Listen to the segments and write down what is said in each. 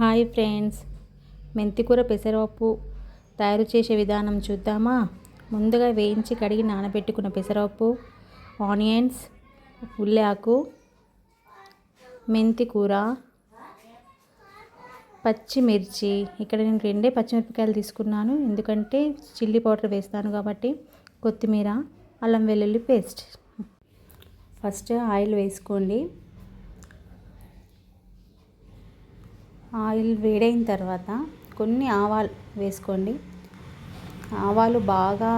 Hi friends. మెంతికూర పెసరపప్పు తయారు చేసే విధానం చూద్దామా? ముందుగా వేయించి కడిగి నానబెట్టుకున్న పెసరపప్పు ఆనియన్స్ ఉల్లాకు మెంతికూర పచ్చిమిర్చి. ఇక్కడ నేను రెండే పచ్చిమిరపకాయలు తీసుకున్నాను. ఎందుకంటే చిల్లీ పౌడర్ వేస్తాను కాబట్టి కొత్తిమీర అల్లం వెల్లుల్లి పేస్ట్. ఫస్ట్ ఆయిల్ వేసుకోండి. ఆయిల్ వేడైన తర్వాత కొన్ని ఆవాలు వేసుకోండి. ఆవాలు బాగా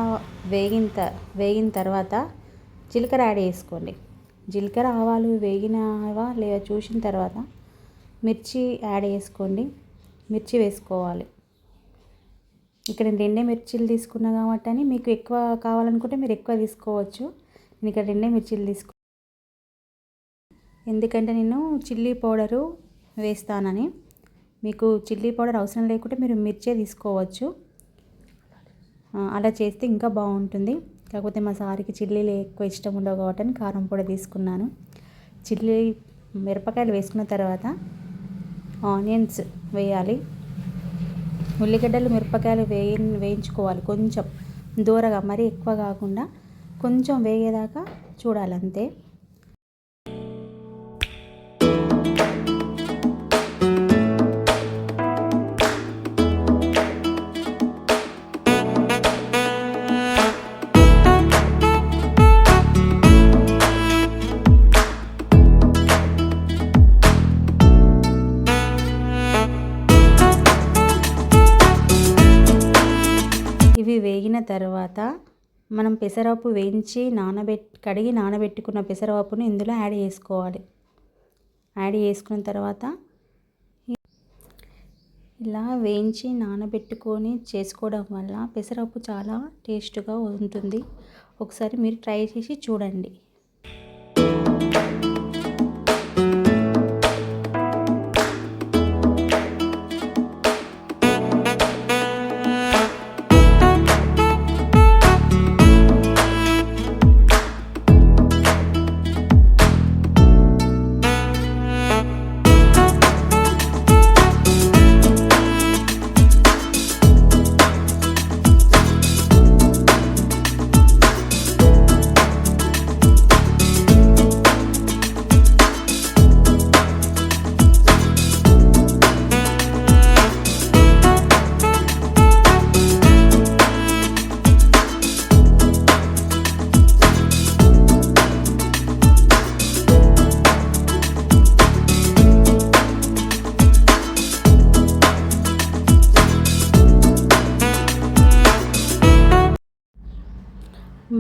వేగిన త వేగిన తర్వాత జీలకర్ర యాడ్ చేసుకోండి. జీలకర్ర ఆవాలు వేగినవా లేదా చూసిన తర్వాత మిర్చి యాడ్ చేసుకోండి. మిర్చి వేసుకోవాలి. ఇక్కడ నేను రెండే మిర్చీలు తీసుకున్నా కాబట్టి అని మీకు ఎక్కువ కావాలనుకుంటే మీరు ఎక్కువ తీసుకోవచ్చు. నేను ఇక్కడ రెండే మిర్చీలు తీసుకో ఎందుకంటే నేను చిల్లీ పౌడరు వేస్తానని. మీకు చిల్లీ పౌడర్ అవసరం లేకుంటే మీరు మిర్చే తీసుకోవచ్చు. అలా చేస్తే ఇంకా బాగుంటుంది. కాకపోతే మా సారికి చిల్లీలు ఎక్కువ ఇష్టం ఉండవు కాబట్టి కారం పొడి తీసుకున్నాను. చిల్లీ మిరపకాయలు వేసుకున్న తర్వాత ఆనియన్స్ వేయాలి. ఉల్లిగడ్డలు మిరపకాయలు వేయి వేయించుకోవాలి కొంచెం. దూరగా మరీ ఎక్కువ కాకుండా కొంచెం వేగేదాకా చూడాలి తర్వాత మనం పెసరపప్పు వేయించి నానబెట్ కడిగి నానబెట్టుకున్న పెసరపప్పును ఇందులో యాడ్ చేసుకోవాలి. యాడ్ చేసుకున్న తర్వాత ఇలా వేయించి నానబెట్టుకొని చేసుకోవడం వల్ల పెసరపప్పు చాలా టేస్ట్గా ఉంటుంది. ఒకసారి మీరు ట్రై చేసి చూడండి.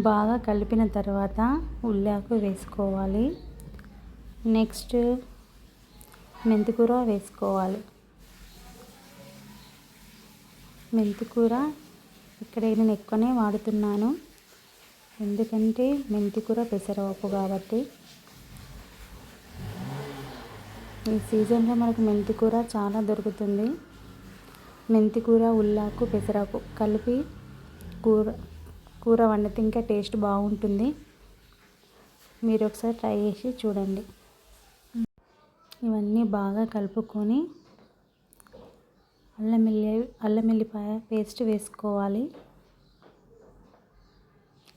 బాగా కలిపిన తర్వాత ఉల్లాకు వేసుకోవాలి. నెక్స్ట్ మెంతికూర వేసుకోవాలి. మెంతికూర ఇక్కడ నేను ఎక్కువనే వాడుతున్నాను. ఎందుకంటే మెంతికూర పెసరపప్పు కాబట్టి. ఈ సీజన్లో మనకు మెంతికూర చాలా దొరుకుతుంది. మెంతికూర ఉల్లాకు పెసరపప్పు కలిపి కూర కూర వండితే ఇంకా టేస్ట్ బాగుంటుంది. మీరు ఒకసారి ట్రై చేసి చూడండి. ఇవన్నీ బాగా కలుపుకొని అల్లం వెల్లి అల్లం వెల్లిపాయ పేస్ట్ వేసుకోవాలి.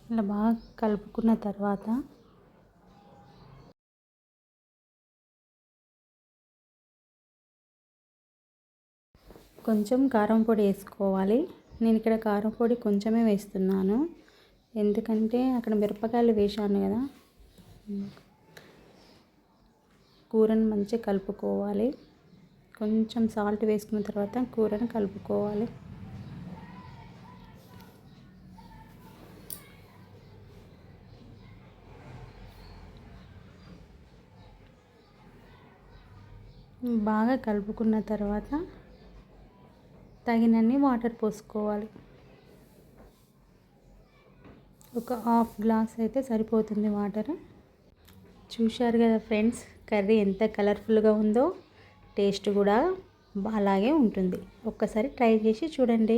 ఇలా బాగా కలుపుకున్న తర్వాత కొంచెం కారం పొడి వేసుకోవాలి. నేను ఇక్కడ కారం పొడి కొంచెమే వేస్తున్నాను. ఎందుకంటే అక్కడ మిరపకాయలు వేశాను కదా. కూరను మంచిగా కలుపుకోవాలి. కొంచెం సాల్ట్ వేసుకున్న తర్వాత కూరను కలుపుకోవాలి. బాగా కలుపుకున్న తర్వాత తగినన్ని వాటర్ పోసుకోవాలి. ఒక హాఫ్ గ్లాస్ అయితే సరిపోతుంది వాటర్ చూశారు కదా ఫ్రెండ్స్ కర్రీ ఎంత కలర్ఫుల్గా ఉందో టేస్ట్ కూడా అలాగే ఉంటుంది. ఒక్కసారి ట్రై చేసి చూడండి.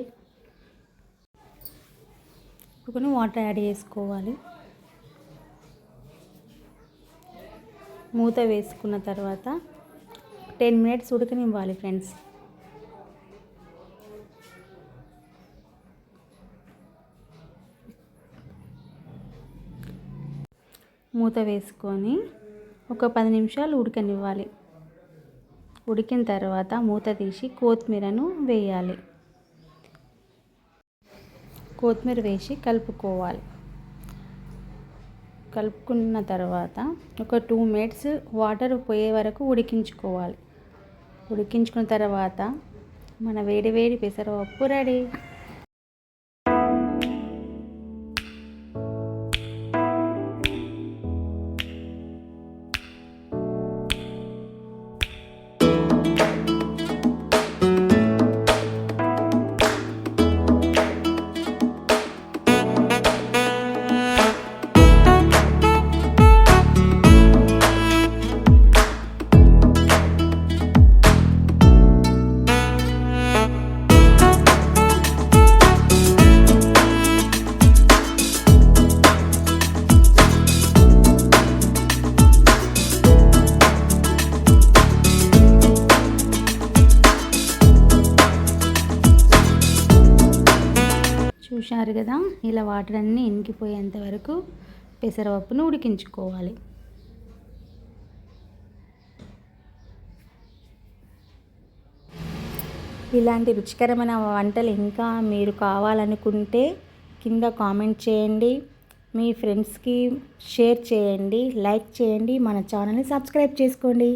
ఇప్పుడు వాటర్ యాడ్ చేసుకోవాలి. మూత వేసుకున్న తర్వాత టెన్ మినిట్స్ ఉడకనివ్వాలి ఫ్రెండ్స్ మూత వేసుకొని ఒక పది నిమిషాలు ఉడకనివ్వాలి. ఉడికిన తర్వాత మూత తీసి కొత్తిమీరను వేయాలి. కొత్తిమీర వేసి కలుపుకోవాలి. కలుపుకున్న తర్వాత ఒక టూ మినిట్స్ వాటర్ పోయే వరకు ఉడికించుకోవాలి. ఉడికించుకున్న తర్వాత మన వేడి వేడి పెసరపప్పు రెడీ. చూశారు కదా ఇలా వాటర్ అన్నీ ఇంకిపోయేంత వరకు పెసరపప్పును ఉడికించుకోవాలి. ఇలాంటి రుచికరమైన వంటలు ఇంకా మీరు కావాలనుకుంటే కింద కామెంట్ చేయండి. మీ ఫ్రెండ్స్కి షేర్ చేయండి లైక్ చేయండి మన ఛానల్ని సబ్స్క్రైబ్ చేసుకోండి.